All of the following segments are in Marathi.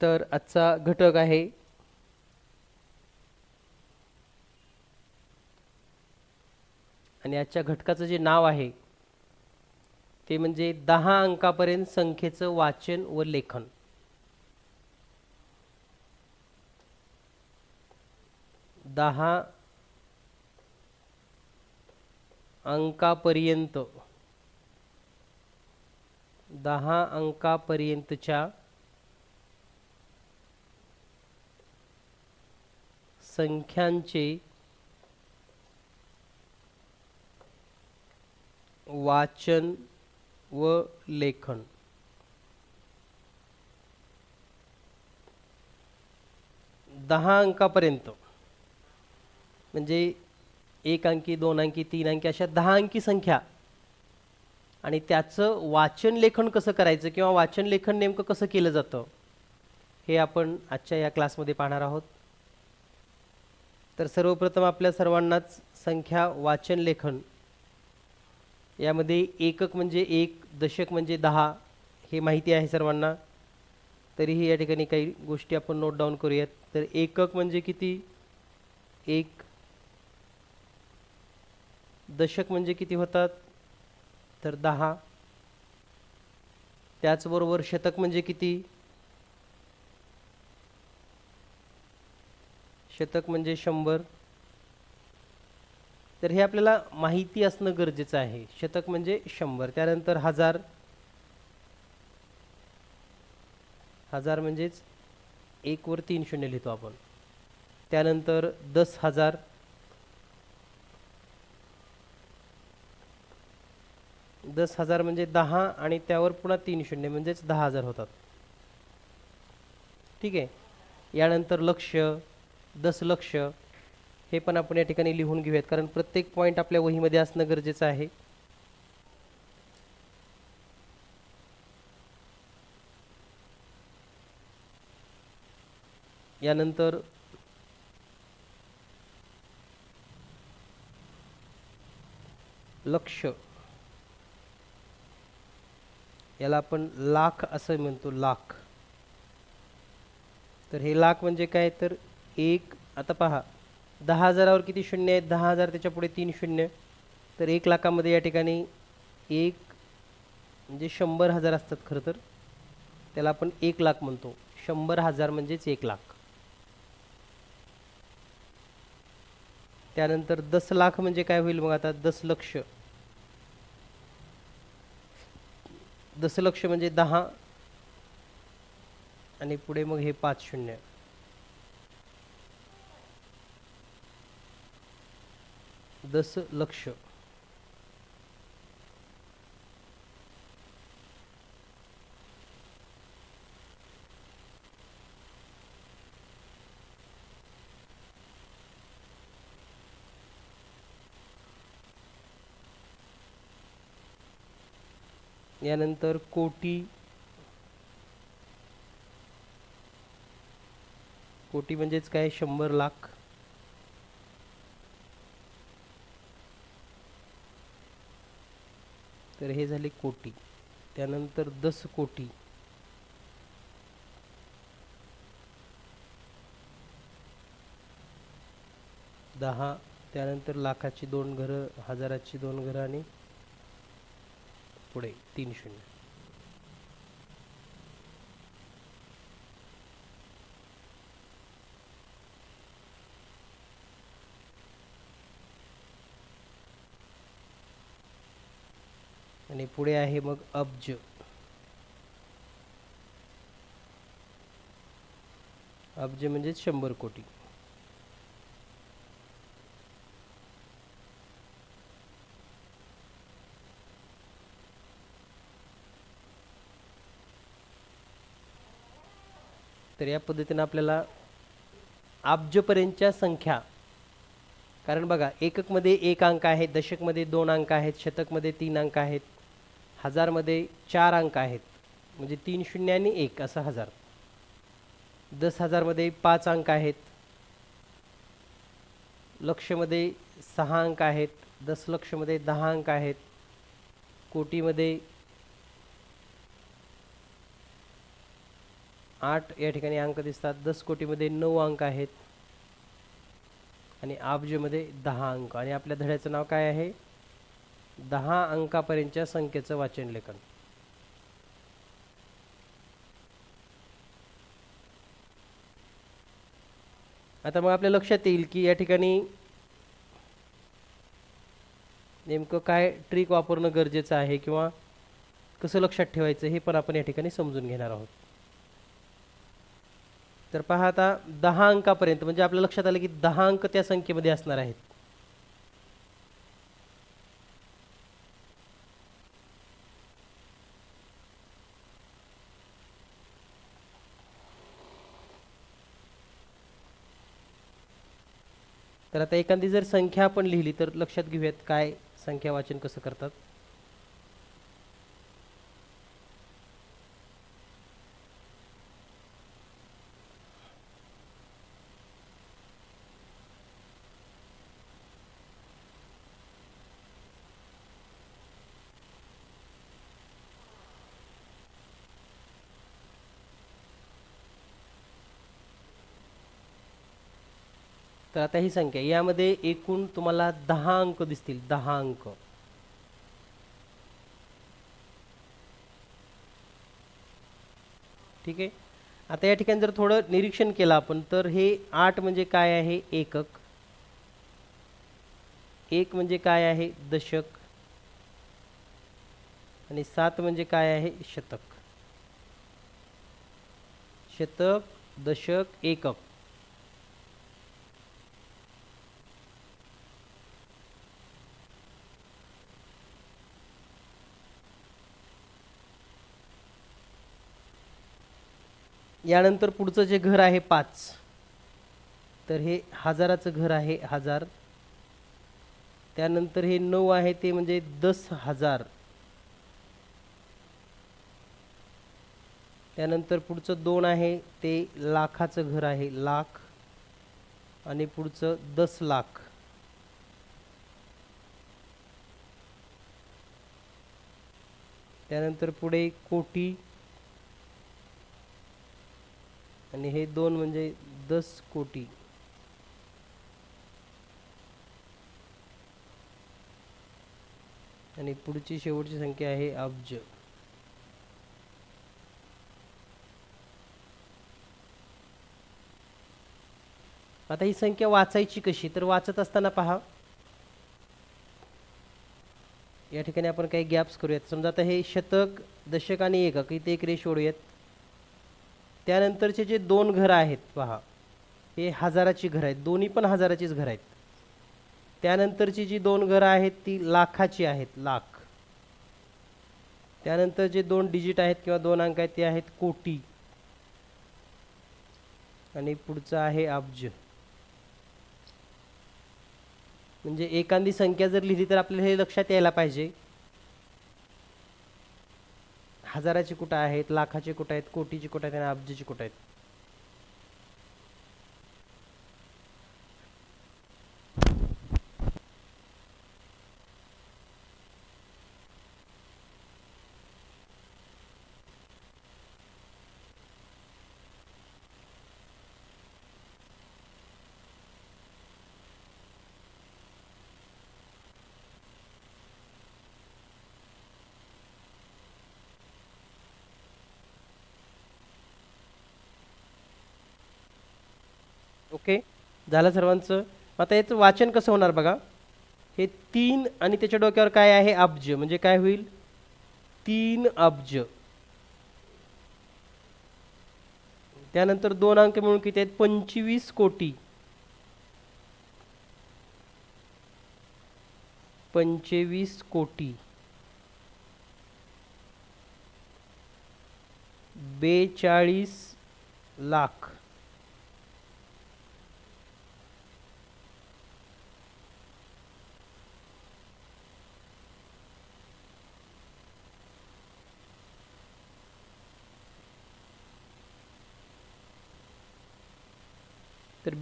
तर आजचा घटक आहे आणि आजच्या घटकाचं जे नाव आहे ते म्हणजे दहा अंकापर्यंत संख्येचं वाचन व लेखन. दहा अंकापर्यंत दहा अंकापर्यंतच्या संख्यांचे वाचन व लेखन. दहा अंकापर्यंत. म्हणजे एक अंकी दोन अंकी तीन अंकी अशा दहा अंकी संख्या. आणि त्याचं वाचन लेखन कसं करायचं किंवा वाचन लेखन नेमकं कसं केलं जातं हे आपण आजच्या या क्लासमध्ये पाहणार आहोत. तर सर्वप्रथम आपल्या सर्वांनाच संख्या वाचन लेखन. यामध्ये एकक म्हणजे एक दशक म्हणजे दहा हे माहिती आहे सर्वांना. तरीही या ठिकाणी काही गोष्टी आपण नोट डाऊन करूयात. तर एकक म्हणजे किती? एक. दशक म्हणजे किती होतात? तर दहा. त्याचबरोबर शतक म्हणजे किती? शतक म्हणजे शंभर. तर हे आपल्याला माहिती असणं गरजेचं आहे. शतक म्हणजे शंभर. त्यानंतर हजार. हजार म्हणजेच एक वर तीन शून्य लिहितो आपण. त्यानंतर दस हजार. दस हजार म्हणजे दहा आणि त्यावर पुन्हा तीन शून्य म्हणजेच दहा हजार होतात. ठीक आहे? यानंतर लक्ष दशलक्ष हे पण आपण या ठिकाणी लिहून घेऊयात कारण प्रत्येक पॉईंट आपल्या वहीमध्ये असणं गरजेचं आहे. यानंतर लक्ष. याला आपण लाख असं म्हणतो लाख. तर हे लाख म्हणजे काय? तर एक आता पहा दहा हजारावर किती शून्य आहेत? दहा हजार त्याच्या पुढे तीन शून्य. तर एक लाखामध्ये या ठिकाणी एक म्हणजे शंभर हजार असतात खरं तर. त्याला आपण एक लाख म्हणतो. शंभर हजार म्हणजेच एक लाख. त्यानंतर दस लाख म्हणजे काय होईल मग आता? दस दसलक्ष दशलक्ष म्हणजे दहा. आणि पुढे मग हे पाच शून्य. दशलक्ष यानंतर कोटी. कोटी म्हणजेच काय? शंभर लाख. तर हे झाले कोटी. त्यानंतर दस कोटी. दहा त्यानंतर लाखाची दोन घरं हजाराची दोन घरं आणि पुढे तीन शून्य. पुढे आहे मग अब्ज. अब्ज म्हणजेच शंभर कोटी. तर या पद्धतीनं आपल्याला अब्जपर्यंतच्या संख्या कारण बघा एककमध्ये एक अंक आहे दशकमध्ये दोन अंक आहेत शतकमध्ये तीन अंक आहेत हजारमध्ये चार अंक आहेत. म्हणजे तीन शून्य आणि एक असं हजार. दस हजारमध्ये पाच अंक आहेत. लक्षमध्ये सहा अंक आहेत. दशलक्षमध्ये दहा अंक आहेत. कोटीमध्ये आठ या ठिकाणी अंक दिसतात. दस कोटीमध्ये नऊ अंक आहेत. आणि आबजेमध्ये दहा अंक. आणि आपल्या धड्याचं नाव काय आहे? दहा अंकापर्यंतच्या संख्येचं वाचन लेखन. आता मग आपल्या लक्षात येईल की या ठिकाणी नेमकं काय ट्रिक वापरणं गरजेचं आहे किंवा कसं लक्षात ठेवायचं हे पण आपण या ठिकाणी समजून घेणार आहोत. तर पहा आता दहा अंकापर्यंत म्हणजे आपल्या लक्षात आलं की दहा अंक त्या संख्येमध्ये असणार आहेत. तर आता एखादी जर संख्या आपण लिहिली तर लक्षात घेऊयात काय संख्या वाचन कसं करतात. तर आता ही संख्या यामध्ये एकूण तुम्हाला दहा अंक दिसतील दहा अंक. ठीक आहे? आता या ठिकाणी जर थोडं निरीक्षण केलं आपण तर हे आठ म्हणजे काय आहे? एकक. एक म्हणजे काय आहे? दशक. आणि सात म्हणजे काय आहे? शतक. शतक दशक एकक. यानंतर पुढचं जे घर आहे पाच तर हे हजाराचं घर आहे हजार. त्यानंतर हे नऊ आहे ते म्हणजे दस हजार. त्यानंतर पुढचं दोन आहे ते लाखाचं घर आहे लाख आणि पुढचं दस लाख. त्यानंतर पुढे कोटी आणि हे दोन म्हणजे दस कोटी. आणि पुढची शेवटची संख्या आहे अब्ज. आता ही संख्या वाचायची कशी? तर वाचत असताना पहा. या ठिकाणी आपण काही गॅप्स करूयात. समजा आता हे शतक दशक आणि एकक इथे एक रेष ओढूयात. त्यानंतरचे जे दोन घरं आहेत पहा. हे हजाराची घरं आहेत. दोन्ही पण हजाराचीच घरं आहेत. त्यानंतरची जी दोन घरं आहेत ती लाखाची आहेत. लाख. त्यानंतर जे दोन डिजिट आहेत किंवा दोन अंक आहेत ते आहेत कोटी. आणि पुढचं आहे अब्ज. म्हणजे एखादी संख्या जर लिहिली तर आपल्याला हे लक्षात यायला पाहिजे. हजाराची कुठं आहेत लाखाची कुठं आहेत कोटीची कुठं आहेत आणि अब्जाची कुठं आहेत? ओके झालं सर्वांचं. आता याचं वाचन कसं होणार बघा. हे तीन आणि त्याच्या डोक्यावर काय आहे? अब्ज. म्हणजे काय होईल? तीन अब्ज. त्यानंतर दोन अंक मिळून किती आहेत? पंचवीस कोटी. पंचवीस कोटी. बेचाळीस लाख.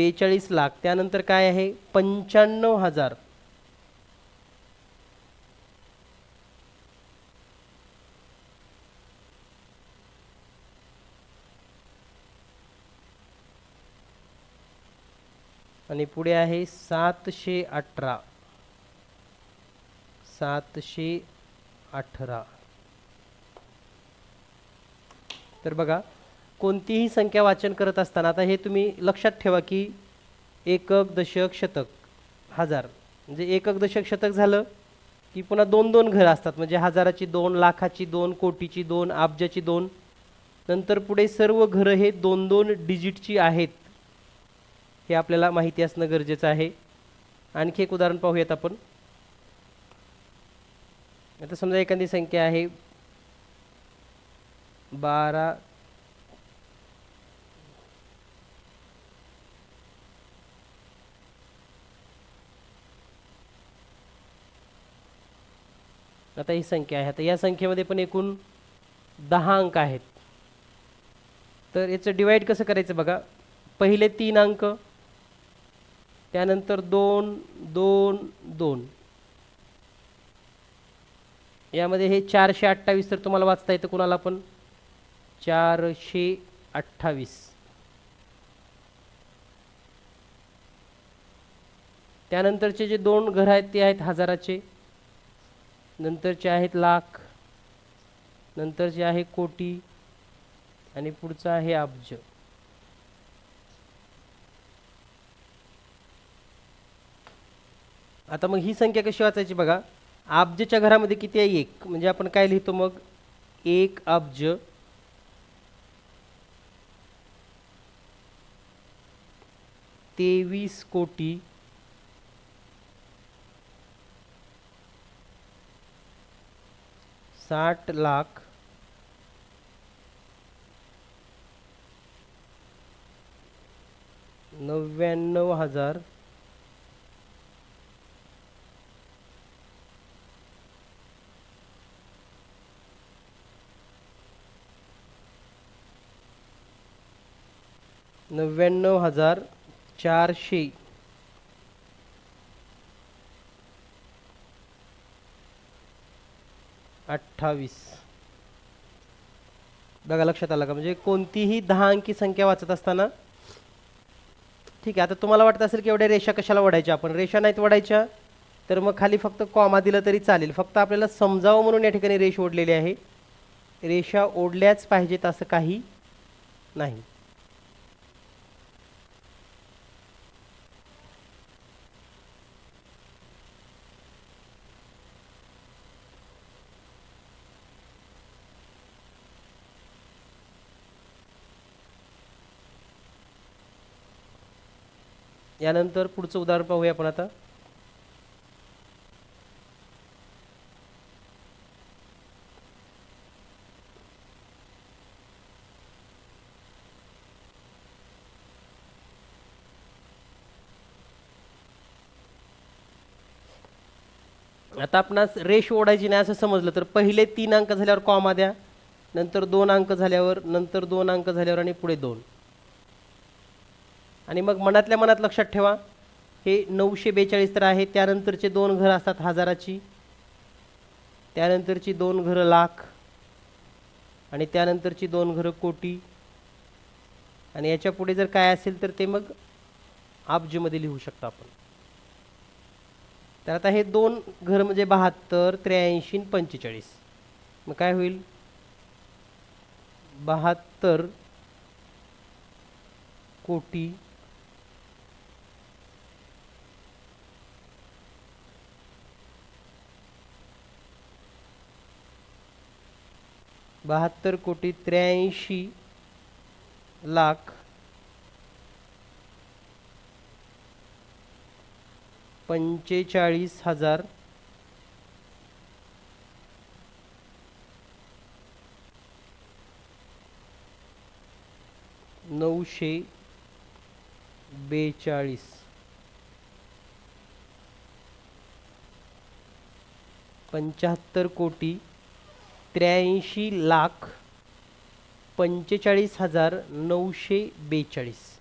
बेचाळीस लाख. त्यानंतर काय आहे? पंच्याण्णव हजार. आणि पुढे आहे सातशे अठरा. सातशे अठरा. तर बघा कोणतीही संख्या वाचन करत असताना आता हे तुम्ही लक्षात ठेवा की एकक दशक शतक हजार. म्हणजे एकक दशक शतक झालं की पुन्हा दोन दोन घरं असतात. म्हणजे हजाराची दोन लाखाची दोन कोटीची दोन अब्जाची दोन. नंतर पुढे सर्व घरं हे दोन दोन डिजिटची आहेत. हे आपल्याला माहिती असणं गरजेचं आहे. आणखी एक उदाहरण पाहूयात आपण. आता समजा एखादी संख्या आहे बारा आता ही संख्या आहे. आता या संख्येमध्ये पण एकूण दहा अंक आहेत. तर याचं डिवाईड कसं करायचं बघा? पहिले तीन अंक त्यानंतर दोन दोन दोन. यामध्ये हे चारशे अठ्ठावीस तर तुम्हाला वाचता येतं कुणाला पण? चारशे अठ्ठावीस. त्यानंतरचे जे दोन घर आहेत ते आहेत हजाराचे. नंतरचे आहेत लाख नंतरचे आहे कोटी आणि पुढचं आहे अब्ज. आता मग ही संख्या कशी वाचायची बघा? अब्जच्या घरामध्ये किती आहे? एक. म्हणजे आपण काय लिहितो मग? एक अब्ज. तेवीस कोटी. साठ लाख नव्याण्णव हजार नव्याण्णव हजार चारशे. अठ्ठावीस. बघा लक्षात आलं का? म्हणजे कोणतीही दहा अंकी संख्या वाचत असताना ठीक आहे आता तुम्हाला वाटत असेल की एवढ्या रेषा कशाला वडायच्या आपण रेषा नाहीत वडायच्या तर मग खाली फक्त कॉमा दिलं तरी चालेल. फक्त आपल्याला समजावं म्हणून या ठिकाणी रेष ओढलेली आहे. रेषा ओढल्याच पाहिजेत असं काही नाही. यानंतर पुढचं उदाहरण पाहूया आपण आता. आता आपणास रेष ओढायची नाही असं समजलं तर पहिले तीन अंक झाल्यावर कॉमा द्या नंतर दोन अंक झाल्यावर नंतर दोन अंक झाल्यावर आणि पुढे दोन. आणि मग मनातल्या मनात लक्षात ठेवा हे नऊशे बेचाळीस तर आहे त्यानंतरचे दोन घरं असतात हजाराची. त्यानंतरची दोन घरं लाख आणि त्यानंतरची दोन घरं कोटी. आणि याच्यापुढे जर काय असेल तर ते मग अब्जमध्ये लिहू शकतो आपण. तर आता हे दोन घर म्हणजे बहात्तर त्र्याऐंशी पंचेचाळीस. मग काय होईल? बहात्तर कोटी बहात्तर कोटी त्र्याऐंशी लाख पंचेचाळीस हजार नऊशे बेचाळीस. पंच्याहत्तर कोटी त्र्याऐंशी लाख पंचेचाळीस हजार नऊशे बेचाळीस.